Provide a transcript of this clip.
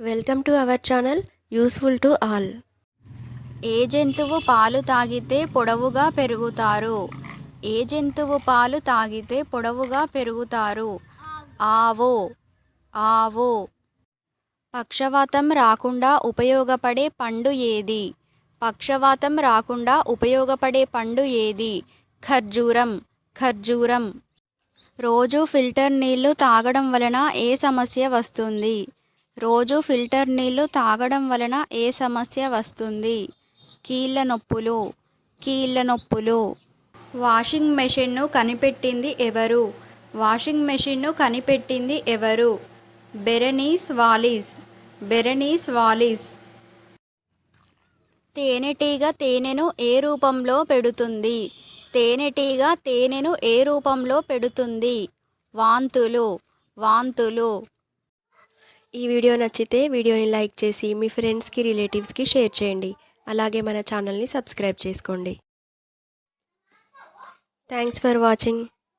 Welcome to our channel. Useful to all. ఏ జంతువు పాలు తాగితే పొడవుగా పెరుగుతారు? ఏ జంతువు పాలు తాగితే పొడవుగా పెరుగుతారు? ఆవు. ఆవు. పక్షవాతం రాకుండా ఉపయోగపడే పండు ఏది? పక్షవాతం రాకుండా ఉపయోగపడే పండు ఏది? ఖర్జూరం. ఖర్జూరం. రోజు ఫిల్టర్ నీళ్ళు తాగడం వలన ఏ సమస్య వస్తుంది? రోజు ఫిల్టర్ నీళ్ళు తాగడం వలన ఏ సమస్య వస్తుంది? కీళ్ళ నొప్పులు కీళ్ళ నొప్పులు. వాషింగ్ మెషిన్ను కనిపెట్టింది ఎవరు? వాషింగ్ మెషిన్ను కనిపెట్టింది ఎవరు? Bernice Wallis Bernice Wallis. తేనెటీగ తేనెను ఏ రూపంలో పెడుతుంది? తేనెటీగ తేనెను ఏ రూపంలో పెడుతుంది? వాంతులు వాంతులు. ఈ వీడియో నచ్చితే వీడియోని లైక్ చేసి మీ ఫ్రెండ్స్కి రిలేటివ్స్కి షేర్ చేయండి. అలాగే మన ఛానల్ని సబ్స్క్రైబ్ చేసుకోండి. Thanks for watching.